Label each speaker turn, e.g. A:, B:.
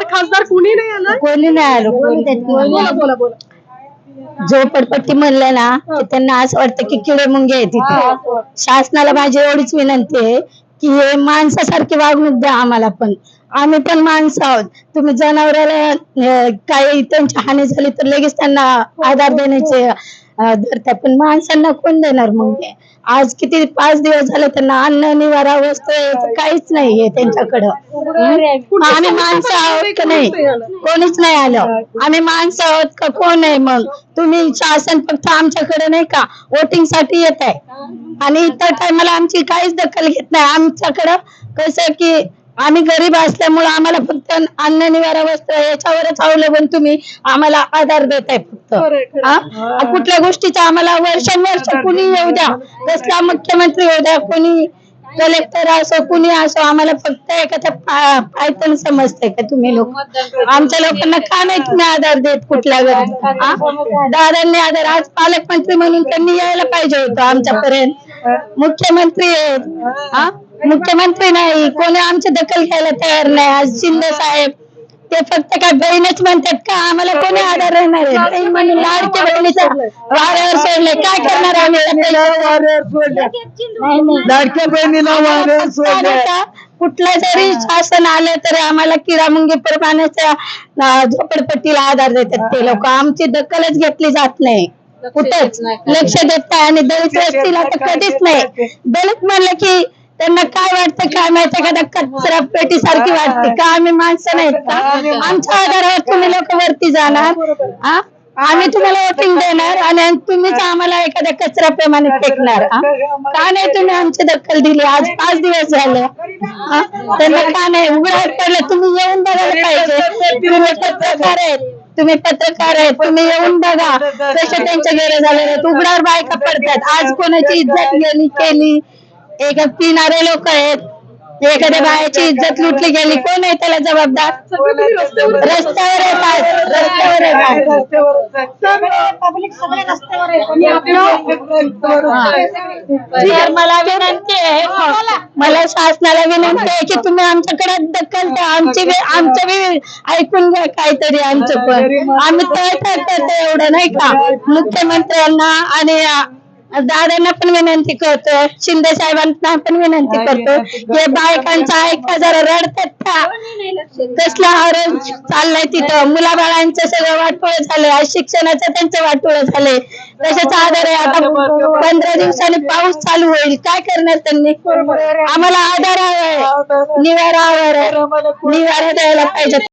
A: आमदार खासदार कुणी नाही आलं?
B: कोणी नाही आलो
A: बोला बोला बोला
B: झोपडपट्टी म्हणलं ना की त्यांना असं वाटतं की किडे मुंगे आहे तिथे शासनाला माझी एवढीच विनंती आहे की हे माणसासारखी वागणूक द्या आम्हाला पण. आम्ही पण माणसं आहोत. तुम्ही जनावराला अं, काही त्यांची हानी झाली तर लगेच त्यांना आधार देण्याचे अं, धरता पण माणसांना कोण देणार मग? आज किती पाच दिवस झाले त्यांना अन्न निवारा वस्त्र याचं काहीच नाहीये त्यांच्याकडं? आम्ही माणसं आहोत का नाही? कोणीच नाही आलं. आम्ही माणसं आहोत का कोण आहे मग? तुम्ही शासन फक्त आमच्याकडे नाही का? वोटिंगसाठी येत आहे. आणि इतर टायमाला आमची काहीच दखल घेत नाही. आमच्याकडं कसं की आम्ही गरीब असल्यामुळे आम्हाला फक्त अन्न निवारा वस्त्र याच्यावरच अवलंबून तुम्ही आम्हाला आधार देताय फक्त. हा? कुठल्या गोष्टीचा आम्हाला वर्षानुवर्ष कुणी येऊ द्या कसला मुख्यमंत्री येऊ द्या कोणी कलेक्टर असो कुणी असो आम्हाला फक्त एखाद्या पा- पायथन समजते का तुम्ही लोक? आमच्या लोकांना का नाही तुम्ही आधार देत कुठल्या गरज दादांनी आधार आज पालकमंत्री म्हणून त्यांनी यायला पाहिजे होतं आमच्यापर्यंत. मुख्यमंत्री आहेत. हा? मुख्यमंत्री नाही कोणी आमची दखल घ्यायला तयार नाही. आज शिंदे साहेब ते फक्त काय बहीणच म्हणतात का? आम्हाला कोणी आधार राहणार आहे? बहिणीचा वाऱ्यावर सोडले काय करणार आम्ही?
C: लाडक्या बहिणीला वाऱ्यावर सोडलं.
B: कुठलं जरी शासन आलं तरी आम्हाला किरामुंगी प्रमाणाच्या झोपडपट्टीला आधार देतात ते लोक. आमची दखलच घेतली जात नाही. कुठंच. लक्ष देत नाही. आणि दलित वस्तीला तर कधीच नाही. दलित म्हणलं की त्यांना काय वाटतं काय माहिती एखादा कचरा पेटी सारखी वाटते का? आम्ही माणसं नाहीत का? आमच्या आधारावर तुम्ही लोक वरती जाणार हा? आम्ही तुम्हाला वोटिंग देणार आणि तुम्हीच आम्हाला एखाद्या कचरा प्रेमाने फेकणार का नाही तुम्ही आमची दखल दिली? आज पाच दिवस झाले त्यांना का नाही? उघड्यावर पडलं तुम्ही येऊन बघायला पाहिजे. तुम्ही पत्रकार आहेत तुम्ही पत्रकार आहेत तुम्ही येऊन बघा कसे त्यांच्या गरज झाले आहेत. उघड्यावर बायका पडतात. आज कोणाची इज्जत गेली केली? एका पिणारे लोक आहेत. एखाद्या बायाची इज्जत लुटली गेली कोण आहे त्याला जबाबदार?
A: रस्त्यावर
B: येतात रस्त्यावर येतात मला विनंती आहे मला शासनाला विनंती आहे की तुम्ही आमच्याकडे दखल द्या. आमची आमचं बी ऐकून घ्या काहीतरी आमचं पण. आम्ही तळतळ करतो एवढं नाही का? मुख्यमंत्र्यांना आणि दादांना पण विनंती करतो शिंदे साहेबांना पण विनंती करतो हे बायकांचं ऐका जरा रडतात का? कसला आरोग्य चाललाय तिथं? मुलाबाळांचं सगळं वाटोळ झालंय शिक्षणाचं त्यांचं वाटोळ झालंय. तसेच आधार आहे आता पंधरा दिवसांनी पाऊस चालू होईल. काय करणार त्यांनी? आम्हाला आधार हवाय निवारा हवाय. निवारा द्यायला पाहिजे.